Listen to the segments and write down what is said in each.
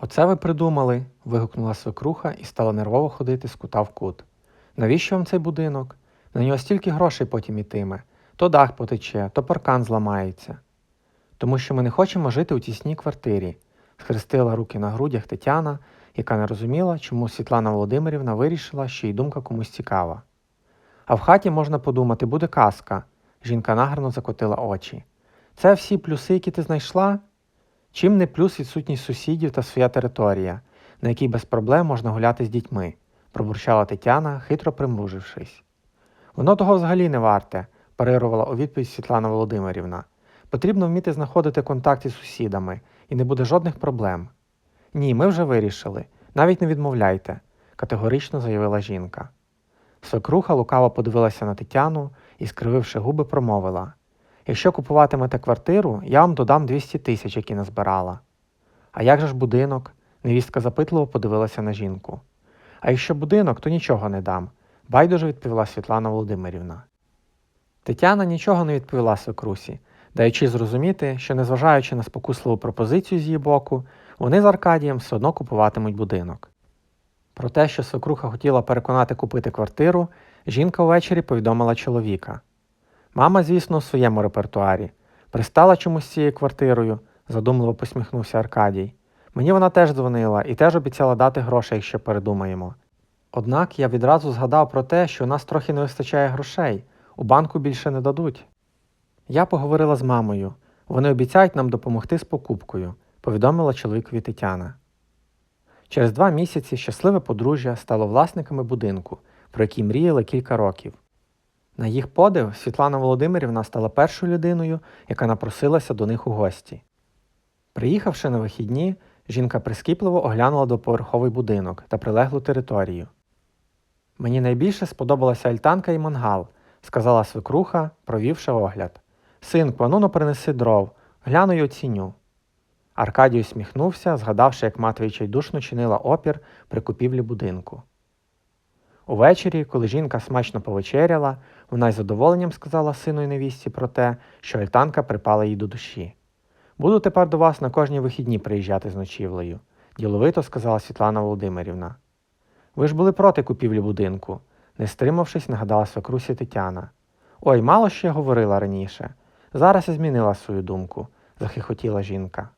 Оце ви придумали. вигукнула свекруха і стала нервово ходити з кута в кут. Навіщо вам цей будинок? На нього стільки грошей потім ітиме. То дах потече, то паркан зламається. Тому що ми не хочемо жити у тісній квартирі, схрестила руки на грудях Тетяна, яка не розуміла, чому Світлана Володимирівна вирішила, що їй думка комусь цікава. А в хаті можна подумати, буде казка. Жінка нагарно закотила очі. Це всі плюси, які ти знайшла? Чим не плюс відсутність сусідів та своя територія, на якій без проблем можна гуляти з дітьми, пробурчала Тетяна, хитро примружившись. Воно того взагалі не варте, парирувала у відповідь Світлана Володимирівна. Потрібно вміти знаходити контакт із сусідами, і не буде жодних проблем. Ні, ми вже вирішили. Навіть не відмовляйте, категорично заявила жінка. Свекруха лукаво подивилася на Тетяну і, скрививши губи, промовила Якщо купуватимете квартиру, я вам додам 200 тисяч, які назбирала. А як же ж будинок? Невістка запитливо подивилася на жінку. А якщо будинок, то нічого не дам, байдуже відповіла Світлана Володимирівна. Тетяна нічого не відповіла свекрусі, даючи зрозуміти, що, незважаючи на спокусливу пропозицію з її боку, вони з Аркадієм все одно купуватимуть будинок. Про те, що свекруха хотіла переконати купити квартиру, жінка увечері повідомила чоловіка. Мама, звісно, у своєму репертуарі. Пристала чомусь цією квартирою, задумливо посміхнувся Аркадій. Мені вона теж дзвонила і теж обіцяла дати грошей, якщо передумаємо. Однак я відразу згадав про те, що у нас трохи не вистачає грошей, у банку більше не дадуть. Я поговорила з мамою. Вони обіцяють нам допомогти з покупкою, повідомила чоловікові Тетяна. Через два місяці щасливе подружжя стало власниками будинку, про який мріяли кілька років. На їх подив Світлана Володимирівна стала першою людиною, яка напросилася до них у гості. Приїхавши на вихідні, жінка прискіпливо оглянула двоповерховий будинок та прилеглу територію. Мені найбільше сподобалася альтанка і мангал, сказала свекруха, провівши огляд. Синку, ану принеси дров, гляну й оціню. Аркадій усміхнувся, згадавши, як мати відчайдушно чинила опір при купівлі будинку. Увечері, коли жінка смачно повечеряла, вона із задоволенням сказала сину і невістці про те, що альтанка припала їй до душі. Буду тепер до вас на кожні вихідні приїжджати з ночівлею, діловито сказала Світлана Володимирівна. Ви ж були проти купівлі будинку, не стримавшись, нагадала свекрусі Тетяна. Ой, мало що я говорила раніше. Зараз я змінила свою думку, захихотіла жінка.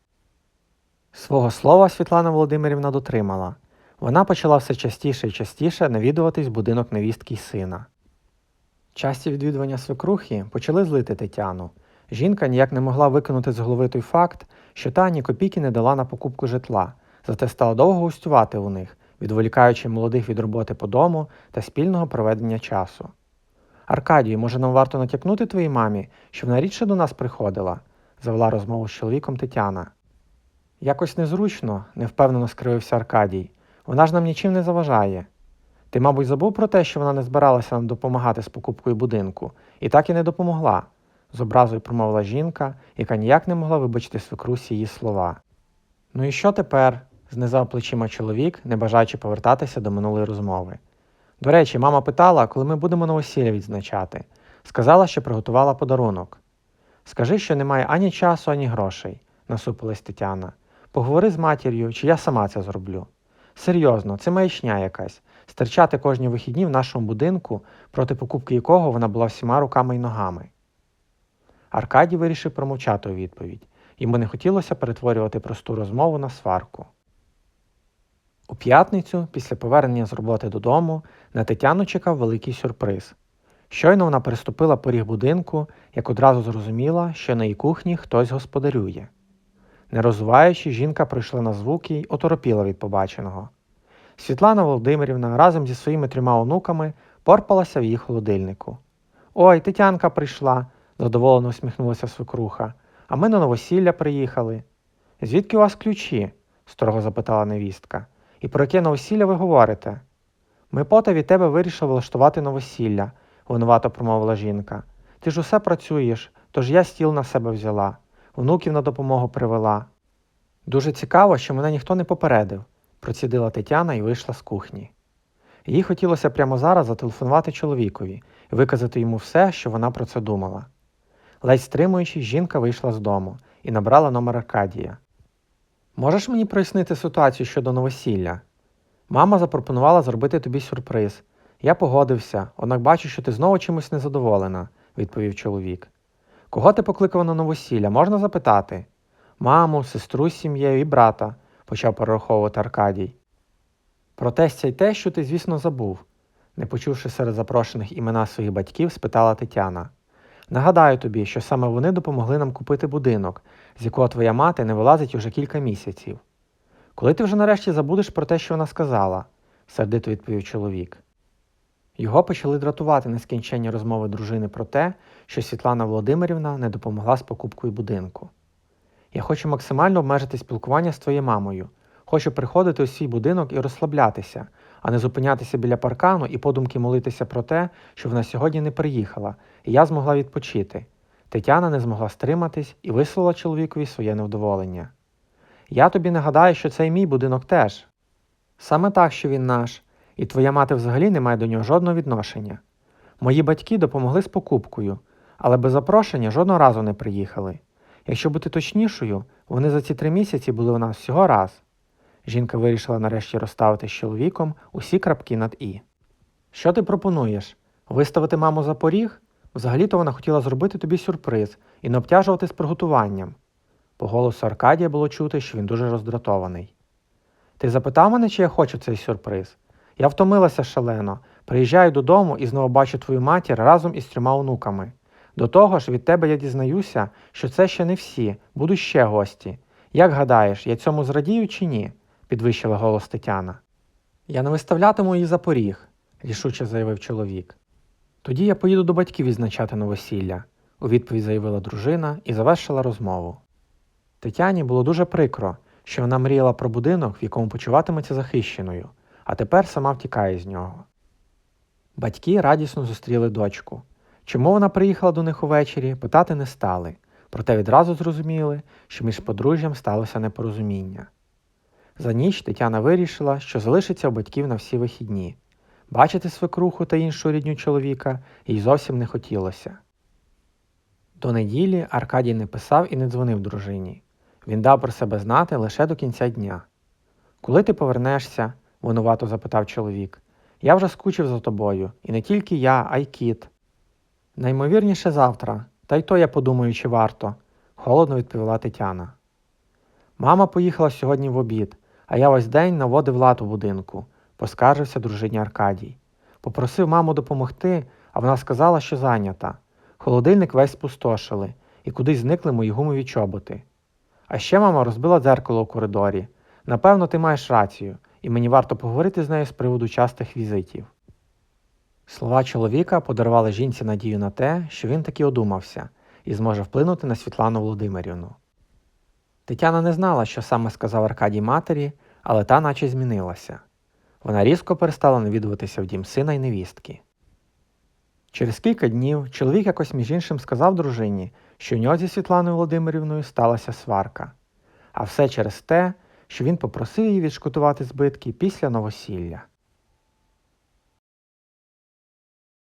Свого слова Світлана Володимирівна дотримала. Вона почала все частіше і частіше навідуватись в будинок невістки й сина. Часті відвідування свекрухи почали злити Тетяну. Жінка ніяк не могла виконати з голови той факт, що та ні копійки не дала на покупку житла, зате стала довго гостювати у них, відволікаючи молодих від роботи по дому та спільного проведення часу. Аркадію, може, нам варто натякнути твоїй мамі, що вона рідше до нас приходила? завела розмову з чоловіком Тетяна. Якось незручно, невпевнено скривився Аркадій. Вона ж нам нічим не заважає. Ти, мабуть, забув про те, що вона не збиралася нам допомагати з покупкою будинку, і так і не допомогла, з образою промовила жінка, яка ніяк не могла вибачити свекрусі її слова. Ну і що тепер? знизав плечима чоловік, не бажаючи повертатися до минулої розмови. До речі, мама питала, коли ми будемо новосілля відзначати. Сказала, що приготувала подарунок. Скажи, що немає ані часу, ані грошей, насупилась Тетяна. Поговори з матір'ю, чи я сама це зроблю. Серйозно, це маячня якась стерчати кожні вихідні в нашому будинку, проти покупки якого вона була всіма руками й ногами. Аркадій вирішив промовчати у відповідь, йому не хотілося перетворювати просту розмову на сварку. У п'ятницю, після повернення з роботи додому, на Тетяну чекав великий сюрприз. Щойно вона переступила поріг будинку, як одразу зрозуміла, що на її кухні хтось господарює. Не розуваючи, жінка прийшла на звуки й оторопіла від побаченого. Світлана Володимирівна разом зі своїми трьома онуками порпалася в її холодильнику. Ой, Тетянка прийшла, задоволено усміхнулася свекруха. А ми на новосілля приїхали. Звідки у вас ключі? строго запитала невістка. І про яке новосілля ви говорите? Ми пота від тебе вирішили влаштувати новосілля, винувато промовила жінка. Ти ж усе працюєш, тож я стіл на себе взяла, внуків на допомогу привела. Дуже цікаво, що мене ніхто не попередив процідила Тетяна і вийшла з кухні. Їй хотілося прямо зараз зателефонувати чоловікові і виказати йому все, що вона про це думала. Ледь стримуючись, жінка вийшла з дому і набрала номер Аркадія. Можеш мені прояснити ситуацію щодо новосілля? Мама запропонувала зробити тобі сюрприз. Я погодився, однак бачу, що ти знову чимось незадоволена, відповів чоловік. Кого ти покликав на новосілля, можна запитати? Маму, сестру з сім'єю і брата, почав перераховувати Аркадій. Про тестя й те, що ти, звісно, забув, не почувши серед запрошених імена своїх батьків, спитала Тетяна. Нагадаю тобі, що саме вони допомогли нам купити будинок, з якого твоя мати не вилазить уже кілька місяців. Коли ти вже нарешті забудеш про те, що вона сказала, сердито відповів чоловік. Його почали дратувати нескінченні розмови дружини про те, що Світлана Володимирівна не допомогла з покупкою будинку. Я хочу максимально обмежити спілкування з твоєю мамою. Хочу приходити у свій будинок і розслаблятися, а не зупинятися біля паркану і подумки молитися про те, що вона сьогодні не приїхала, і я змогла відпочити. Тетяна не змогла стриматись і висловила чоловікові своє невдоволення. Я тобі нагадаю, що це і мій будинок теж. Саме так, що він наш, і твоя мати взагалі не має до нього жодного відношення. Мої батьки допомогли з покупкою, але без запрошення жодного разу не приїхали. Якщо бути точнішою, вони за ці три місяці були у нас всього раз. Жінка вирішила нарешті розставити з чоловіком усі крапки над І. Що ти пропонуєш? Виставити маму за поріг? Взагалі-то вона хотіла зробити тобі сюрприз і не обтяжувати з приготуванням. По голосу Аркадія було чути, що він дуже роздратований. Ти запитав мене, чи я хочу цей сюрприз? Я втомилася шалено, приїжджаю додому і знову бачу твою матір разом із трьома онуками. До того ж, від тебе я дізнаюся, що це ще не всі, будуть ще гості. Як гадаєш, я цьому зрадію чи ні? підвищила голос Тетяна. Я не виставлятиму її за поріг, рішуче заявив чоловік. Тоді я поїду до батьків відзначати новосілля, у відповідь заявила дружина і завершила розмову. Тетяні було дуже прикро, що вона мріяла про будинок, в якому почуватиметься захищеною, а тепер сама втікає з нього. Батьки радісно зустріли дочку. Чому вона приїхала до них увечері, питати не стали, проте відразу зрозуміли, що між подружжям сталося непорозуміння. За ніч Тетяна вирішила, що залишиться у батьків на всі вихідні. Бачити свекруху та іншу рідню чоловіка їй зовсім не хотілося. До неділі Аркадій не писав і не дзвонив дружині. Він дав про себе знати лише до кінця дня. Коли ти повернешся? Винувато запитав чоловік. Я вже скучив за тобою, і не тільки я, а й кіт. Наймовірніше завтра, та й то я подумаю, чи варто, холодно відповіла Тетяна. Мама поїхала сьогодні в обід, а я весь день наводив лад у будинку, поскаржився дружині Аркадій. Попросив маму допомогти, а вона сказала, що зайнята. Холодильник весь спустошили, і кудись зникли мої гумові чоботи. А ще мама розбила дзеркало у коридорі. Напевно, ти маєш рацію, і мені варто поговорити з нею з приводу частих візитів. Слова чоловіка подарували жінці надію на те, що він таки одумався і зможе вплинути на Світлану Володимирівну. Тетяна не знала, що саме сказав Аркадій матері, але та наче змінилася. Вона різко перестала навідуватися в дім сина й невістки. Через кілька днів чоловік якось між іншим сказав дружині, що у нього зі Світланою Володимирівною сталася сварка, а все через те, що він попросив її відшкодувати збитки після новосілля.